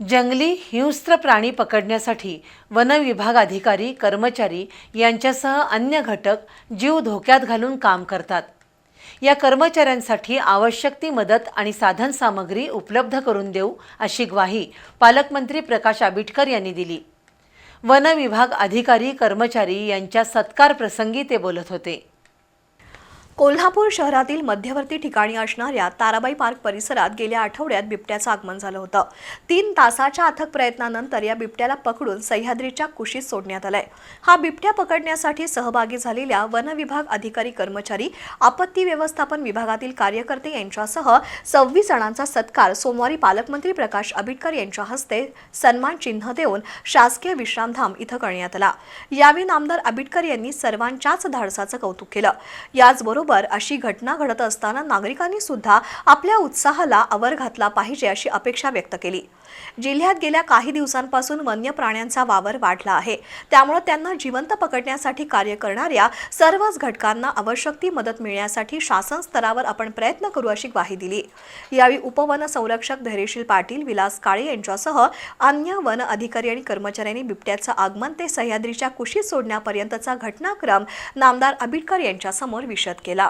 जंगली हिंस्त्र प्राणी पकडण्यासाठी वन विभाग अधिकारी कर्मचारी यांच्यासह अन्य घटक जीव धोक्यात घालून काम करतात. या कर्मचाऱ्यांसाठी आवश्यक ती मदत आणि साधन सामग्री उपलब्ध करून देऊ अशी ग्वाही पालकमंत्री प्रकाश आबिटकर यांनी दिली. वन विभाग अधिकारी कर्मचारी यांच्या सत्कार प्रसंगी ते बोलत होते. कोल्हापूर शहरातील मध्यवर्ती ठिकाणी असणाऱ्या ताराबाई पार्क परिसरात गेल्या आठवड्यात बिबट्याचं आगमन झालं होतं. तीन तासाच्या अथक प्रयत्नानंतर या बिबट्याला पकडून सह्याद्रीच्या कुशीत सोडण्यात आलंय. हा बिबट्या पकडण्यासाठी सहभागी झालेल्या वनविभाग अधिकारी कर्मचारी आपत्ती व्यवस्थापन विभागातील कार्यकर्ते यांच्यासह सव्वीस जणांचा सत्कार सोमवारी पालकमंत्री प्रकाश आबिटकर यांच्या हस्ते सन्मान चिन्ह देऊन शासकीय विश्रामधाम इथं करण्यात आला. यावेळी नामदार आबिटकर यांनी सर्वांच्याच धाडसाचं कौतुक केलं. याचबरोबर अशी घटना घडत असताना नागरिकांनी सुद्धा आपल्या उत्साहाला आवर घातला पाहिजे अशी अपेक्षा व्यक्त केली. जिल्ह्यात गेल्या काही दिवसांपासून वन्य प्राण्यांचा वावर वाढला आहे. त्यामुळे त्यांना जिवंत पकडण्यासाठी कार्य करणाऱ्या सर्वच घटकांना आवश्यक ती मदत मिळण्यासाठी शासन स्तरावर आपण प्रयत्न करू अशी ग्वाही दिली. यावेळी उपवन संरक्षक धैर्यशील पाटील विलास काळे यांच्यासह अन्य वन अधिकारी आणि कर्मचाऱ्यांनी बिबट्याचं आगमन ते सह्याद्रीच्या कुशीत सोडण्यापर्यंतचा घटनाक्रम नामदार आबिटकर यांच्यासमोर विशद केला. మేళ